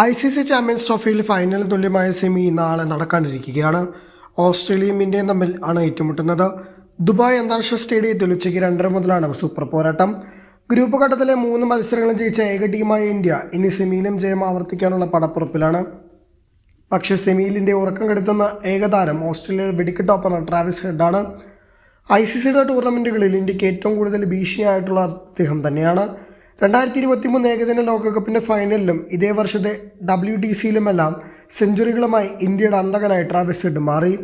I C C champions ട്രോഫിയിൽ final തുല്യമായ semi നാളെ നടക്കാനിരിക്കുകയാണ്. ഓസ്ട്രേലിയയും ഇന്ത്യയും തമ്മിൽ ആണ് ഏറ്റുമുട്ടുന്നത്. ദുബായ് അന്താരാഷ്ട്ര സ്റ്റേഡിയത്തിൽ ഉച്ചയ്ക്ക് രണ്ടര മുതലാണ് സൂപ്പർ പോരാട്ടം. ഗ്രൂപ്പ് ഘട്ടത്തിലെ മൂന്ന് മത്സരങ്ങളും ജയിച്ച ഏക ടീമായ ഇന്ത്യ ഇനി സെമിയിലും ജയം ആവർത്തിക്കാനുള്ള പടപ്പുറപ്പിലാണ്. പക്ഷേ സെമിയിൽ ഇന്ത്യ ഉറക്കം കെടുത്തുന്ന ഏകതാരം ഓസ്ട്രേലിയയുടെ വെടിക്കെട്ട് ഓപ്പണർ ട്രാവിസ് ഹെഡാണ്. ഐ സി സിയുടെ ടൂർണമെന്റുകളിൽ ഇന്ത്യയ്ക്ക് ഏറ്റവും കൂടുതൽ ഭീഷണിയായിട്ടുള്ള അദ്ദേഹം തന്നെയാണ്. രണ്ടായിരത്തി ഇരുപത്തി മൂന്ന് ഏകദിന ലോകകപ്പിന്റെ ഫൈനലിലും ഇതേ വർഷത്തെ ഡബ്ല്യു ടി സിയിലുമെല്ലാം സെഞ്ചുറികളുമായി ഇന്ത്യയുടെ അന്തകനായി ട്രാവിസ് ഹെഡ് മാറി.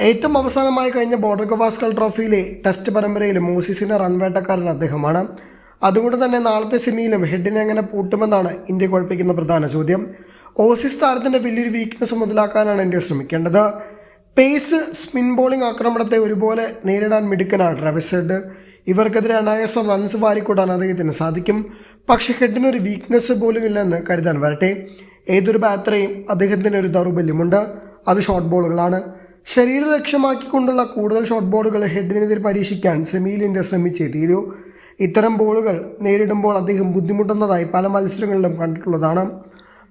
ഏറ്റവും അവസാനമായി കഴിഞ്ഞ ബോർഡർ ഗവാസ്കൽ ട്രോഫിയിലെ ടെസ്റ്റ് പരമ്പരയിലും മോസിസിന്റെ റൺവേട്ടക്കാരൻ അദ്ദേഹമാണ്. അതുകൊണ്ട് തന്നെ നാളത്തെ സെമിയിലും ഹെഡിനെ എങ്ങനെ പൂട്ടുമെന്നാണ് ഇന്ത്യ കുഴപ്പിക്കുന്ന പ്രധാന ചോദ്യം. ഓസീസ് താരത്തിന്റെ വലിയൊരു വീക്ക്നെസ് മുതലാക്കാനാണ് ഇന്ത്യ ശ്രമിക്കേണ്ടത്. പേസ് സ്പിൻ ബോളിംഗ് ആക്രമണത്തെ ഒരുപോലെ നേരിടാൻ മിടുക്കനാണ് ട്രാവിസ് ഹെഡ്. ഇവർക്കെതിരെ അനായാസം റൺസ് വാരിക്കൂട്ടാൻ അദ്ദേഹത്തിന് സാധിക്കും. പക്ഷേ ഹെഡിനൊരു വീക്ക്നെസ് പോലും ഇല്ലെന്ന് കരുതാൻ വരട്ടെ. ഏതൊരു ബാത്രയും അദ്ദേഹത്തിന് ഒരു ദൗർബല്യമുണ്ട്. അത് ഷോർട്ട് ബോളുകളാണ് ശരീര ലക്ഷ്യമാക്കിക്കൊണ്ടുള്ള കൂടുതൽ ഷോർട്ട് ബോളുകൾ ഹെഡിനെതിരെ പരീക്ഷിക്കാൻ സെമിയിൽ ഇന്ത്യ ശ്രമിച്ചേ തീരൂ. ഇത്തരം ബോളുകൾ നേരിടുമ്പോൾ അദ്ദേഹം ബുദ്ധിമുട്ടുന്നതായി പല മത്സരങ്ങളിലും കണ്ടിട്ടുള്ളതാണ്.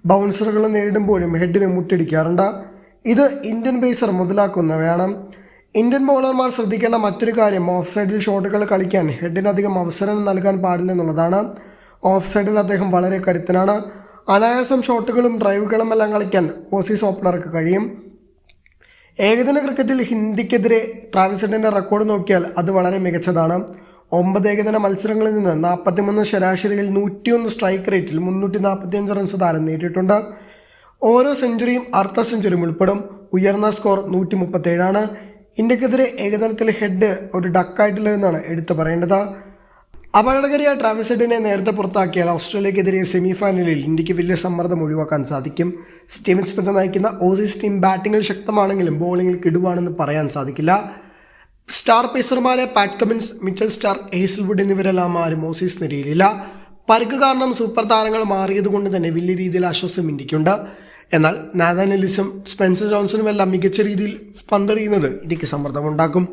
ബൗൺസറുകൾ നേരിടുമ്പോഴും ഹെഡിന് മുട്ടിടിക്കാറുണ്ട് ഇത് ഇന്ത്യൻ ബേസർ മുതലാക്കുന്നവയാണ് ഇന്ത്യൻ ബൗളർമാർ ശ്രദ്ധിക്കേണ്ട മറ്റൊരു കാര്യം ഓഫ് സൈഡിൽ ഷോട്ടുകൾ കളിക്കാൻ ഹെഡിനധികം അവസരം നൽകാൻ പാടില്ലെന്നുള്ളതാണ്. ഓഫ് സൈഡിൽ അദ്ദേഹം വളരെ കരുത്തനാണ്. അനായാസം ഷോട്ടുകളും ഡ്രൈവുകളും എല്ലാം കളിക്കാൻ ഓസീസ് ഓപ്പണർക്ക് കഴിയും. ഏകദിന ക്രിക്കറ്റിൽ ഹിന്ദിക്കെതിരെ ട്രാവിസഡിന്റെ റെക്കോർഡ് നോക്കിയാൽ അത് വളരെ മികച്ചതാണ്. ഒമ്പത് ഏകദിന മത്സരങ്ങളിൽ നിന്ന് നാൽപ്പത്തിമൂന്ന് ശരാശരിയിൽ നൂറ്റിയൊന്ന് സ്ട്രൈക്ക് റേറ്റിൽ മുന്നൂറ്റി നാൽപ്പത്തിയഞ്ച് റൺസ് താരം നേടിയിട്ടുണ്ട്. ഓരോ സെഞ്ചുറിയും അർദ്ധ സെഞ്ചുറിയും ഉൾപ്പെടും. ഉയർന്ന സ്കോർ നൂറ്റി മുപ്പത്തേഴാണ് ഇന്ത്യക്കെതിരെ ഏകദിനത്തിൽ ഹെഡ് ഒരു ഡക്കായിട്ടുള്ളതെന്നാണ് എടുത്തു പറയേണ്ടത്. അപകടകരിയ ട്രാവിസ് ഹെഡിനെ നേരത്തെ പുറത്താക്കിയാൽ ഓസ്ട്രേലിയക്കെതിരെ സെമി ഫൈനലിൽ ഇന്ത്യയ്ക്ക് വലിയ സമ്മർദ്ദം ഒഴിവാക്കാൻ സാധിക്കും. സ്റ്റീവൻ സ്മിത്ത് നയിക്കുന്ന ഓസീസ് ടീം ബാറ്റിങ്ങിൽ ശക്തമാണെങ്കിലും ബോളിങ്ങിൽ കിടുവാണെന്ന് പറയാൻ സാധിക്കില്ല. Star പേസർമാരെ Pat Cummins Mitchell Starc Hazlewood എന്നിവരെല്ലാം ആരും ഓസീസ് നിരയിലില്ല. പരുക്ക് കാരണം സൂപ്പർ താരങ്ങൾ മാറിയതുകൊണ്ട് തന്നെ വലിയ രീതിയിൽ ആശ്വാസം ഇന്ത്യക്കുണ്ട്. എന്നാൽ നാഥാനലിസും സ്പെൻസർ ജോൺസണും എല്ലാം മികച്ച രീതിയിൽ പന്തെറിയുന്നത് ഇന്ത്യയ്ക്ക് സമ്മർദ്ദമുണ്ടാക്കും.